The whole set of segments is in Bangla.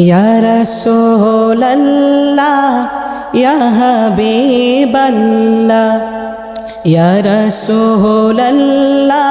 ইয়া রাসূলাল্লাহ ইয়া হাবিবাল্লাহ ইয়া রাসূলাল্লাহ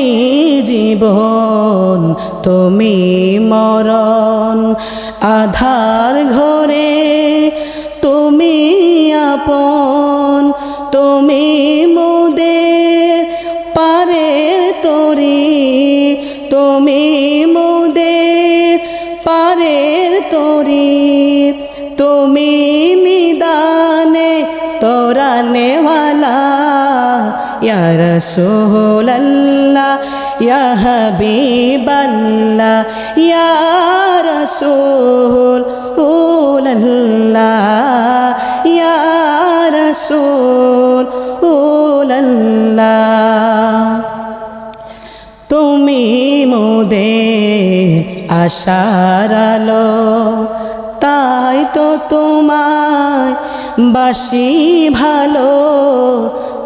তুমি জীবন, তুমি মরণ। আধার ঘরে তুমি আপন, তুমি মোদের পারে তরি। তুমি মোদের পারের তরি। তুমি নিদানে তোরা নেওয়ালা ইয়া রাসূলুল্লাহ ইয়া হাবিবাল্লাহ ইয়া রাসূলুল্লাহ ইয়া রাসূলুল্লাহ তুমি মোদের আশার আলো, তাই তো তোমায় বাসি ভালো।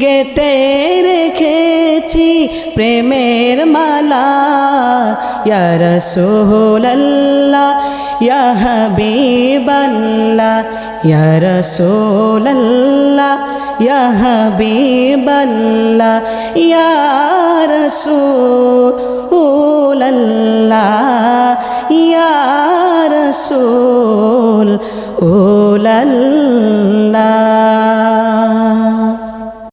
গেতে রেখেছি প্রেমের মালা। ইয়া রাসূলুল্লাহ, ইয়া হাবিবাল্লাহ, ইয়া রাসূলুল্লাহ, ইয়া হাবিবাল্লাহ, ইয়া রাসূলুল্লাহ, ইয়া রাসূল ও